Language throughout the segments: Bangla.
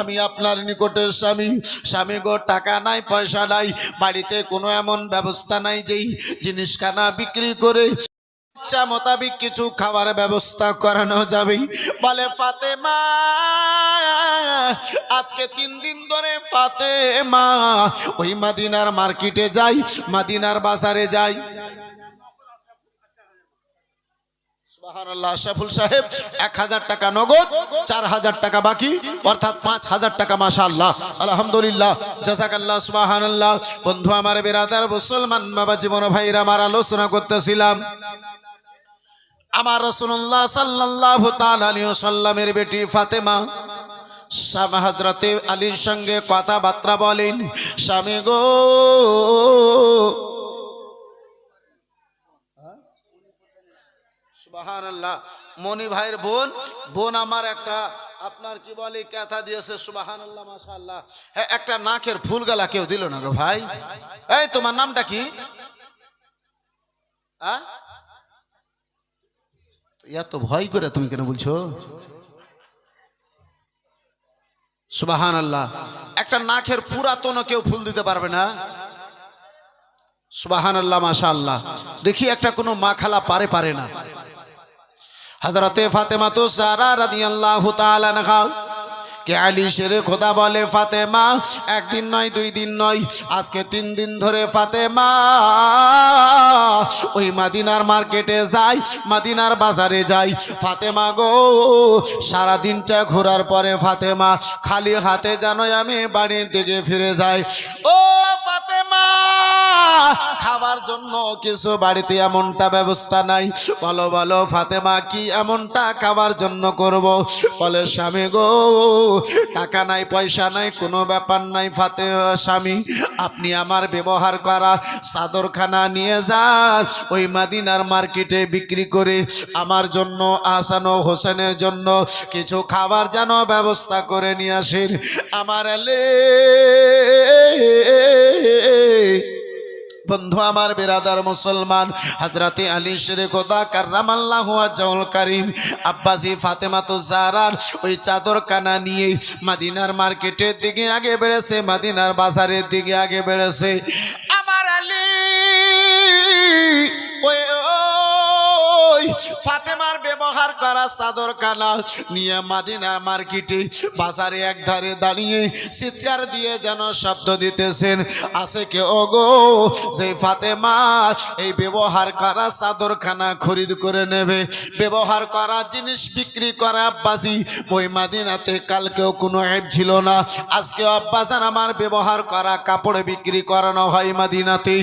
আমি আপনার নিকটে স্বামী। স্বামী গো, টাকা নাই, পয়সা নাই। বাড়িতে কোনো এমন ব্যবস্থা নাই যেই জিনিসখানা বিক্রি করে ইচ্ছা মোতাবিক কিছু খাবার ব্যবস্থা করানো যাবে। বলে, ফাতেমা, আজকে তিন দিন ধরে ফাতেমা, ওই মাদিনার মার্কেটে যাই, মাদিনার বাজারে যাই সুবহানাল্লাহ, সাহেব, এক হাজার টাকা নগদ, চার হাজার টাকা বাকি, অর্থাৎ পাঁচ হাজার টাকা আল্লাহ বন্ধু, আমার মুসলমান বাবা, জীবন ভাইরা আমার আলোচনা করতেছিলাম। আমার সাল্লামের বেটি ফাতেমা, স্বামী হজরতে আলীর সঙ্গে কথাবার্তা বলেন, স্বামী গো সুবাহান্লাহ মনি ভাইয়ের বোন বোন আমার একটা, আপনার কি বলে, ক্যাথা দিয়েছে সুবাহান আল্লাহ মাশাল্লাহ হ্যাঁ একটা নাকের ফুল গালা কেউ দিল না গো ভাই। এই, তোমার নামটা কি? এত ভয় করে তুমি কেন বলছো? সুবাহান আল্লাহ একটা নাকের পুরাতন কেউ ফুল দিতে পারবে না। সুবাহান আল্লাহ মাশা আল্লাহ দেখি একটা কোনো মা খালা পারে পারে না। হজরতে ফাতেমা তো সারা রাদিয়াল্লাহু তাআলা আনহা, কে আলী শেরে খোদা বলে, ফাতেমা, একদিন নয়, দুই দিন নয়, আজকে তিন দিন ধরে ফাতেমা, ওই মাদিনার মার্কেটে যাই, মাদিনার বাজারে যাই, ফাতেমা গো সারা দিনটা ঘোরার পরে ফাতেমা, খালি হাতে জানো আমি বাড়ির দিকে ফিরে যাই। খাবার জন্য কিছু বাড়িতে এমনটা ব্যবস্থা নাই। বলো বলো, ফাতেমা, কি এমনটা খাবার জন্য করব? বলে, স্বামী গো, টাকা নাই, পয়সা নাই, কোনো ব্যাপার নাই ফাতে, স্বামী, আপনি আমার ব্যবহার করা চাদরখানা নিয়ে যান, ওই মাদিনার মার্কেটে বিক্রি করে আমার জন্য আসানো হোসেনের জন্য কিছু খাবার যেন ব্যবস্থা করে নিয়ে আসেন। আমার এলে বন্ধু, আমার বিরাদার মুসলমান হাজরাতে আলী শেরে খোদা কার্রামাল্লাহ জল করিম আব্বাসি ফাতেমা তো জারার ওই চাদর কানা নিয়ে মাদিনার মার্কেটের দিকে আগে বেড়েছে, মাদিনার বাজারের দিকে আগে বেড়েছে। ফাতেমার ব্যবহার করা চাদর কানা, নিয়ে মাদিনার মার্কেটে বাজারে এক ধারে দাঁড়িয়ে চিৎকার দিয়ে যেন শব্দ দিতেছেন। আছে কে? ওগো, যে ফাতেমা এই ব্যবহার করা চাদরখানা খরিদ করে নেবে। ব্যবহার করা জিনিস বিক্রি করা আব্বাসি ওই মাদিনাতে কালকেও কোনো অ্যাপ ছিল না। আজকে আব্বাসান আমার ব্যবহার করা কাপড় বিক্রি করানো হয় মাদিনাতে।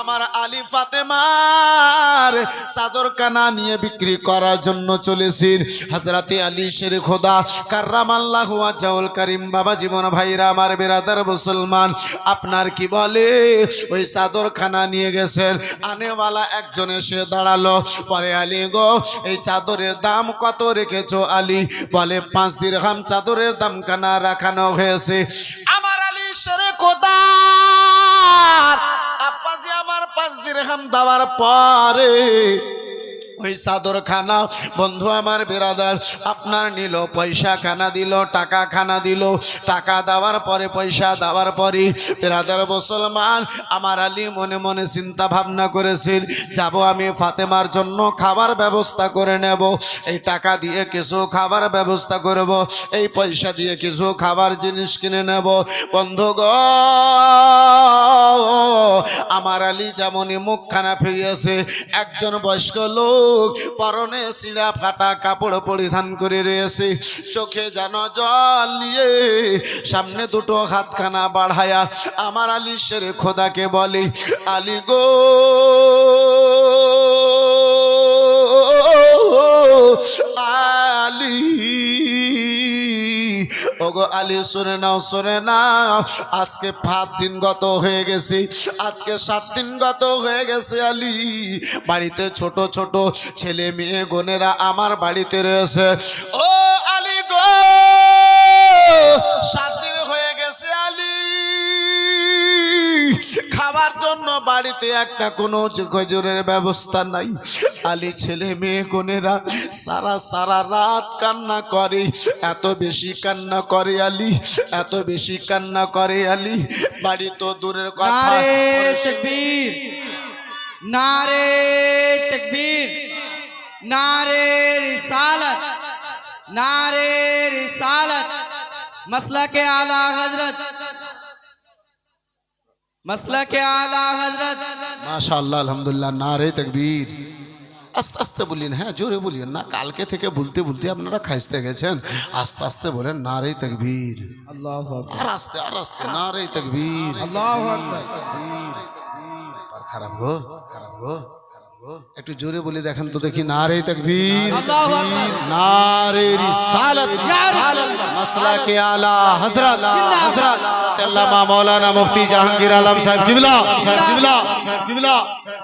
আমার আলী ফাতেমার চাদরখানা নিয়ে বিক্রি করার জন্য চলেছেন হাজরাতে আলী শের খোদা, কার্রাম আল্লাহ আজাউল করিম, বাবা জীবন ভাইরা, আমার বেরাদার মুসলমান, আপনার কি বলে? ওই চাদরখানা নিয়ে গেছেন। আনেওয়ালা একজন এসে দাঁড়াল। পরে আলী গো, এই চাদরের দাম কত রেখেছো আলী? বলে, পাঁচ দিরহাম চাদরের দাম কানা রাখানো হয়েছে। আমার আলী শেরে খোদা, আব্বাজি আমার পাঁচ দিরহাম দেওয়ার পরে ওই চাদর খানা বন্ধু আমার বেরাদার, আপনার নিল পয়সা খানা দিল টাকা খানা দিল। টাকা দেওয়ার পরে, পয়সা দেওয়ার পরে, বেরাদার মুসলমান, আমার আলী মনে মনে চিন্তা ভাবনা করেছেন, যাব আমি ফাতেমার জন্য খাবার ব্যবস্থা করে নেব। এই টাকা দিয়ে কিছু খাবার ব্যবস্থা করব, এই পয়সা দিয়ে কিছু খাবার জিনিস কিনে নেব। বন্ধু গো আমার আলী যেমনই মুখখানা ফিরিয়েছে, একজন বয়স্ক লোক পরনে সিলা ফাটা কাপড় পরিধান করে রয়েছে। চোখে যেন জল নিয়ে সামনে দুটো হাতখানা বাড়ায়া আমার আলী শেরে খোদাকে বলে, আলী গো ওগো আলী, শুনে নাও শুনে নাও। আজকে পাঁচ দিন গত হয়ে গেছি। আজকে সাত দিন গত হয়ে গেছে আলী। বাড়িতে ছোট ছোট ছেলে মেয়ে, বোনেরা আমার বাড়িতে রয়েছে। ও আলী গো! খাবার জন্য বাড়িতে একটা কোনো খজুরের ব্যবস্থা নাই। আলী ছেলে মেয়ে কোনেরা সারা সারা রাত কান্না করে এত বেশি কান্না করে আলী এত বেশি কান্না করে আলী। বাড়ি তো দূরের কথা। নারে তকবীর নারে রিসালত নারে রিসালত। মসলা কে আলা হজরত মাসলাকে আলা হযরত। মাশাআল্লাহ আলহামদুলিল্লাহ নারে তাকবীর। আস্তে আস্তে বললেন হ্যাঁ জোরে বলিয়েন না কালকে থেকে বলতে বলতে আপনারা খাইতে গেছেন। আস্তে আস্তে বলেন না রে তকবীর আর আস্তে আর আস্তে না রে তকবীর খারাপ গো খারাপ গো। একটু জোরে বলে দেখেন তো দেখি। নারে তকবীর। নারে রিসালাত। মাসলা কে আলা হযরত। হযরত আল্লামা মাওলানা মুফতি জাহাঙ্গীর আলম সাহেব। কিবলা কিবলা কিবলা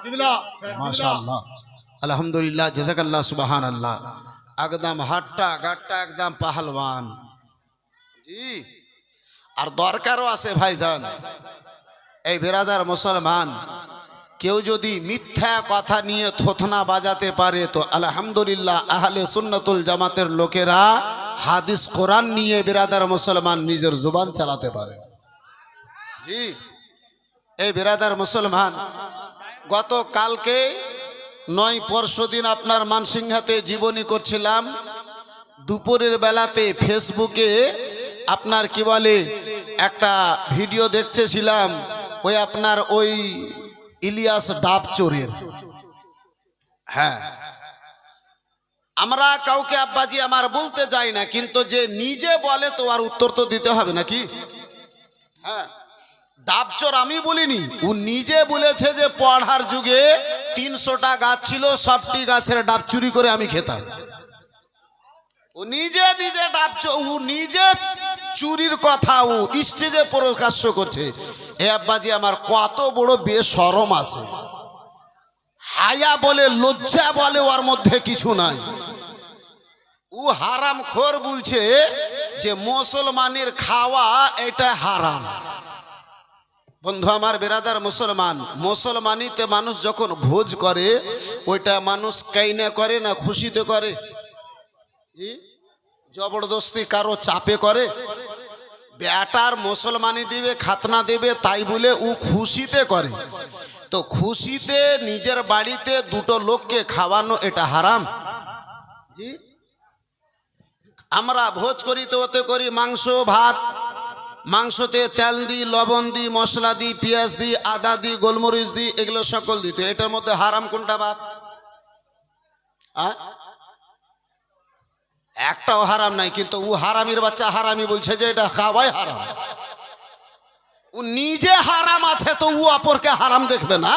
কিবলা মাশাআল্লাহ। আলহামদুলিল্লাহ জাযাকাল্লাহ সুবহানাল্লাহ। একদম হাটটা গাটটা একদম পাহলওয়ান। জি। আর দরকারও আছে ভাইজান। এই বিরাদার মুসলমান কেউ যদি মিথ্যা কথা নিয়ে থোথনা বাজাতে পারে, তো আলহামদুলিল্লাহ আহলে সুন্নাতুল জামাতের লোকেরা হাদিস কোরআন নিয়ে বেরাদার মুসলমান নিজের জুবান চালাতে পারে। জি, এই বেরাদার মুসলমান গত কালকে নয় পরশু দিন আপনার মানসিংহাতে জীবনী করছিলাম, দুপুরের বেলাতে ফেসবুকে আপনার কি বলে একটা ভিডিও দেখতেছিলাম, ওই আপনার ওই ইলিয়াস ডাব চোরের। হ্যাঁ। আমরা কাউকে আব্বাজি, আমার বলতে যাই না, কিন্তু যে নিজে বলে তো আর উত্তর তো দিতে হবে নাকি? হ্যাঁ। ডাব চোর আমি বলিনি, ও নিজে বলেছে যে পড়ার যুগে তিনশোটা গাছ ছিল, সবটি গাছের ডাব চুরি করে আমি খেতাম। ও নিজে নিজে ডাব চো- ও নিজে চুরির কথা ও স্টেজে প্রকাশ্য করছে। এ আব্বাজি, আমার কত বড় বেসরম আছে। হায়া বলে, লজ্জা বলে, ওর মধ্যে কিছু নাই। ও হারাম খোর বলছে যে, মুসলমানের খাওয়া, এটা হারাম। বন্ধু, আমার বেরাদার মুসলমান, মুসলমানিতে মানুষ যখন ভোজ করে, ওইটা মানুষ কাইনে করে না খুশিতে করে? জবরদস্তি কারও চাপে করে? বেটার মুসলমানি দিবে, খাতনা দেবে, তাই বলে ও খুশিতে করে। তো খুশিতে নিজের বাড়িতে দুটো লোককে খাওয়ানো এটা হারাম। জি? আমরা ভোজ করি তো ওতে করি মাংস, ভাত। মাংসতে তেল দিই, লবণ দিই, মশলা দিই, পেঁয়াজ দিই, আদা দিই, গোলমরিচ দিই, এগুলো সকল দিত। এটার মধ্যে হারাম কোনটা বাপ? আ? একটাও হারাম নাই, কিন্তু ও হারামির বাচ্চা হারামি বলছে যে এটা খাওয়াই হারাম। ও নিজে হারাম আছে তো ও অপরকে হারাম দেখবে না?